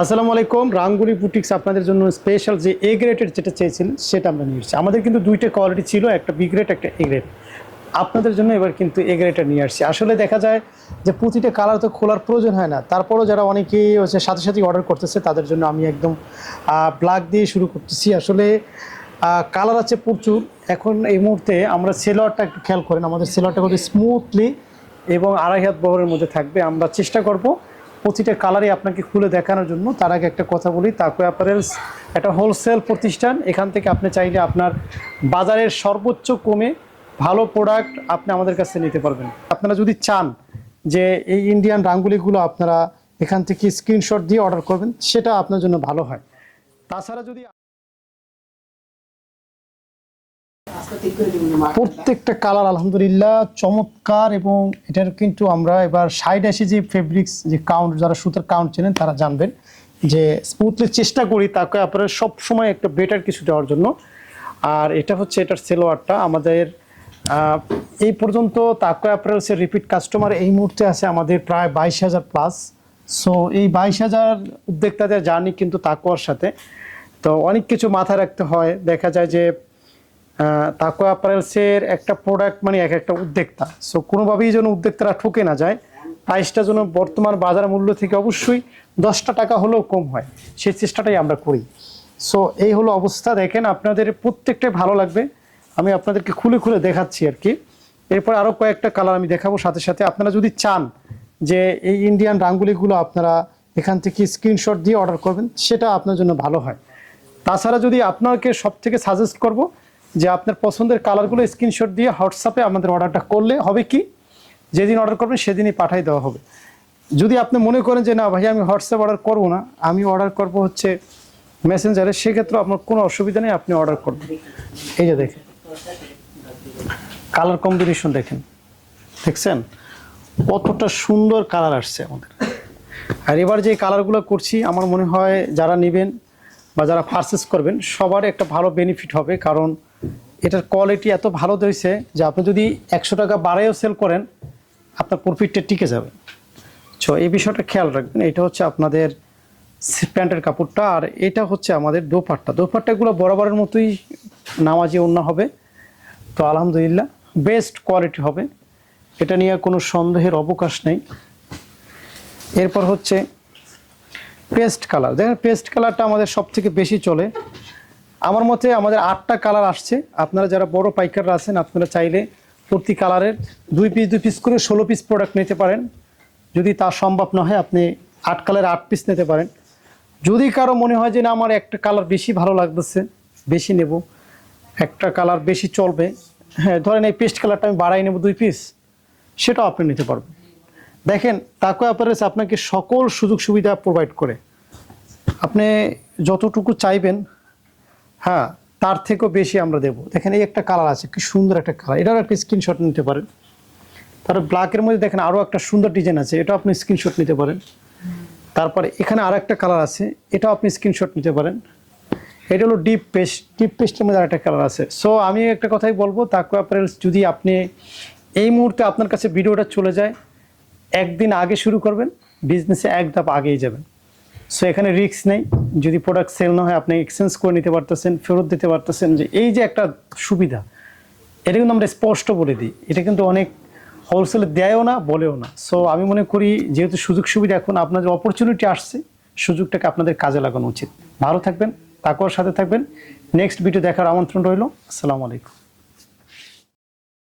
আসসালামু আলাইকুম। রাঙ্গুলি বুটিক্স আপনাদের জন্য স্পেশাল যে এ গ্রেডের যেটা চেয়েছিলেন সেটা আমরা নিয়ে এসেছি। আমাদের কিন্তু দুইটা কোয়ালিটি ছিল, একটা বি গ্রেড একটা এ গ্রেড আপনাদের জন্য এবার কিন্তু এ গ্রেডটা নিয়ে আসছি। আসলে দেখা যায় যে প্রতিটা কালার তো খোলার প্রয়োজন হয় না। তারপরও যারা অনেকেই হচ্ছে সাথে সাথে অর্ডার করতেছে, তাদের জন্য আমি একদম ব্ল্যাক দিয়ে শুরু করতেছি। আসলে কালার আছে প্রচুর। এখন এই মুহূর্তে আমরা সেলোয়ারটা একটু খেয়াল করেন। আমাদের সেলোয়ারটা কিন্তু স্মুথলি এবং আড়াই হাত বহরের মধ্যে থাকবে। আমরা চেষ্টা করব প্রতিটা কালারই আপনাকে খুলে দেখানোর জন্য। তার আগে একটা কথা বলি, তাকু অ্যাপারেলস একটা হোলসেল প্রতিষ্ঠান। এখান থেকে আপনি চাইলে আপনার বাজারের সর্বোচ্চ কমে ভালো প্রোডাক্ট আপনি আমাদের কাছে নিতে পারবেন। আপনারা যদি চান যে এই ইন্ডিয়ান রাঙ্গুলিগুলো আপনারা এখান থেকে স্ক্রিনশট দিয়ে অর্ডার করবেন, সেটা আপনার জন্য ভালো হয়। তাছাড়া যদি প্রত্যেকটা কালার আলহামদুলিল্লাহ চমৎকার এবং এটার কিন্তু আমরা এবার সাইড আসি যে ফেব্রিক্স যে কাউন্ট যারা সুতার কাউন্ট চেনেন তারা জানবেন যে স্মুথলি চেষ্টা করি তাকে আপনারা সব সময় একটা বেটার কিছু দেওয়ার জন্য। আর এটা হচ্ছে এটার সেলোয়ারটা, আমাদের এই পর্যন্ত তাকো অ্যাপারেলসের রিপিট কাস্টমার এই মুহূর্তে আছে আমাদের প্রায় বাইশ হাজার প্লাস সো এই বাইশ হাজার উদ্যোক্তাদের জার্নি কিন্তু তাকোয়ার সাথে। তো অনেক কিছু মাথায় রাখতে হয়। দেখা যায় যে তাকো অ্যাপারেলসের একটা প্রোডাক্ট মানে এক একটা উদ্যোক্তা। সো কোনোভাবেই যেন উদ্যোক্তারা ঠকে না যায় প্রাইসটা যেন বর্তমান বাজার মূল্য থেকে অবশ্যই দশটা টাকা হলেও কম হয় সেই চেষ্টাটাই আমরা করি। সো এই হলো অবস্থা। দেখেন, আপনাদের প্রত্যেকটাই ভালো লাগবে। আমি আপনাদেরকে খুলে খুলে দেখাচ্ছি আর কি। এরপর আরও কয়েকটা কালার আমি দেখাবো সাথে সাথে। আপনারা যদি চান যে এই ইন্ডিয়ান রাঙ্গুলিগুলো আপনারা এখান থেকে স্ক্রিনশট দিয়ে অর্ডার করবেন, সেটা আপনার জন্য ভালো হয়। তাছাড়া যদি আপনাকে সব থেকে সাজেস্ট করব যে আপনার পছন্দের কালারগুলো স্ক্রিনশট দিয়ে হোয়াটসঅ্যাপে আমাদের অর্ডারটা করলে হবে কি? যেদিন অর্ডার করবেন সেদিনই পাঠাই দেওয়া হবে। যদি আপনি মনে করেন যে, না ভাই, আমি হোয়াটসঅ্যাপ অর্ডার করব না, আমি অর্ডার করব হচ্ছে মেসেঞ্জারে, সেক্ষেত্রে আপনার কোনো অসুবিধা নেই, আপনি অর্ডার করবেন। এই যে দেখেন। কালার কম্বিনেশন দেখেন। দেখছেন? কতটা সুন্দর কালার আসছে আমাদের। আর এবার যে কালারগুলো করছি, আমার মনে হয় যারা নেবেন বা যারা পারচেস করবেন, সবার একটা ভালো বেনিফিট হবে। কারণ এটার কোয়ালিটি এত ভালো দিয়েছে যে আপনি যদি একশো টাকা বাড়াইও সেল করেন, আপনার প্রফিটটা টিকে যাবে। সো এই বিষয়টা খেয়াল রাখবেন। এটা হচ্ছে আপনাদের প্যান্টের কাপড়টা আর এটা হচ্ছে আমাদের দোপাট্টা। দোপাট্টাগুলো বরাবরের মতোই নামাজি অন্য হবে। তো, আলহামদুলিল্লাহ বেস্ট কোয়ালিটি হবে। এটা নিয়ে কোনো সন্দেহের অবকাশ নেই। এরপর হচ্ছে পেস্ট কালার দেখেন পেস্ট কালারটা আমাদের সব থেকে বেশি চলে। আমার মতে আমাদের আটটা কালার আসছে। আপনারা যারা বড় পাইকাররা আছেন, আপনারা চাইলে প্রতি কালারের দুই পিস দুই পিস করে ষোলো পিস প্রোডাক্ট নিতে পারেন। যদি তা সম্ভব না হয়, আপনি আট কালার আট পিস নিতে পারেন। যদি কারও মনে হয় যে, না, আমার একটা কালার বেশি ভালো লাগতেছে, বেশি নেব, একটা কালার বেশি চলবে হ্যাঁ ধরেন এই পেস্ট কালারটা আমি বাড়াই নেব দুই পিস সেটাও আপনি নিতে পারবেন। দেখেন, তাকো অ্যাপারেলস আপনাকে সকল সুযোগ সুবিধা প্রোভাইড করে। আপনি যতটুকু চাইবেন হ্যাঁ তার থেকেও বেশি আমরা দেবো। দেখেন এই একটা কালার আছে, কি সুন্দর একটা কালার এটারও একটা স্ক্রিনশট নিতে পারেন। তারপর ব্ল্যাকের মধ্যে দেখেন আরও একটা সুন্দর ডিজাইন আছে, এটাও আপনি স্ক্রিনশট নিতে পারেন। তারপরে এখানে আর একটা কালার আছে, এটাও আপনি স্ক্রিনশট নিতে পারেন। এটা হলো ডিপ পেস্ট ডিপ পেস্টের মধ্যে আরেকটা কালার আছে। সো আমি একটা কথাই বলব তাকু অ্যাপারেলস যদি আপনি এই মুহূর্তে আপনার কাছে ভিডিওটা চলে যায়, একদিন আগে শুরু করবেন বিজনেসে এক ধাপ আগেই যাবেন। সো এখানে রিস্ক নেই। যদি প্রোডাক্ট সেল না হয়, আপনি এক্সচেঞ্জ করে নিতে পারতেছেন, ফেরত দিতে পারতেছেন। যে এই যে একটা সুবিধা, এটা কিন্তু আমরা স্পষ্ট বলে দিই। এটা কিন্তু অনেক হোলসেলে দেয়ও না, বলেও না। সো আমি মনে করি যেহেতু সুযোগ সুবিধা এখন আপনাদের অপরচুনিটি আসছে, সুযোগটাকে আপনাদের কাজে লাগানো উচিত। ভালো থাকবেন তাকুয়ার সাথে থাকবেন। নেক্সট ভিডিও দেখার আমন্ত্রণ রইল। আসসালামু আলাইকুম।